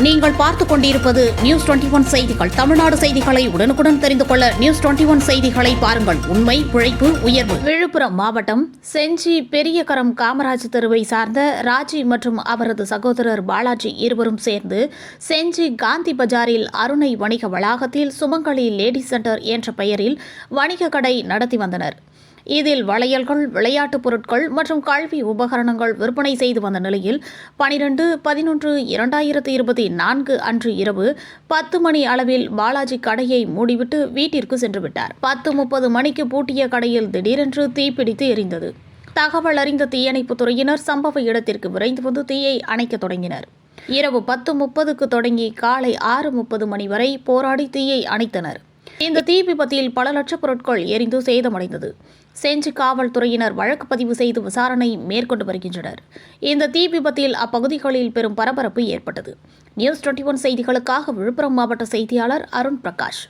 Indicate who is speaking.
Speaker 1: நீங்கள் பார்த்துக் கொண்டிருப்பது நியூஸ் டுவெண்டி ஒன் செய்திகள். தமிழ்நாடு செய்திகளை உடனுக்குடன் தெரிந்து கொள்ள நியூஸ் டுவெண்டி ஒன் செய்திகளை பாருங்கள். உண்மை உழைப்பு உயர்வு. விழுப்புரம் மாவட்டம் செஞ்சி பெரியகரம் காமராஜ் தெருவை சார்ந்த ராஜி மற்றும் அவரது சகோதரர் பாலாஜி இருவரும் சேர்ந்து செஞ்சி காந்தி பஜாரில் அருணை வணிக வளாகத்தில் சுமங்கலி லேடி சென்டர் என்ற பெயரில் வணிக கடை நடத்தி வந்தனர். இதில் வளையல்கள் விளையாட்டுப் பொருட்கள் மற்றும் கல்வி உபகரணங்கள் விற்பனை செய்து வந்த நிலையில் பனிரெண்டு பதினொன்று இரண்டாயிரத்து இருபத்தி நான்கு அன்று இரவு பத்து மணி அளவில் பாலாஜி கடையை மூடிவிட்டு வீட்டிற்கு சென்று விட்டார். பத்து முப்பது மணிக்கு பூட்டிய கடையில் திடீரென்று தீப்பிடித்து எரிந்தது. தகவல் அறிந்த தீயணைப்புத் துறையினர் சம்பவ இடத்திற்கு விரைந்து வந்து தீயை அணைக்க தொடங்கினர். இரவு பத்து முப்பதுக்கு தொடங்கி காலை ஆறு முப்பது மணி வரை போராடி தீயை அணைத்தனர். இந்த தீ விபத்தில் பல லட்ச பொருட்கள் எரிந்து சேதமடைந்தது. செஞ்சி காவல்துறையினர் வழக்கு பதிவு செய்து விசாரணை மேற்கொண்டு வருகின்றனர். இந்த தீ விபத்தில் அப்பகுதிகளில் பெரும் பரபரப்பு ஏற்பட்டது. நியூஸ் டுவெண்டி ஒன் செய்திகளுக்காக விழுப்புரம் மாவட்ட செய்தியாளர் அருண் பிரகாஷ்.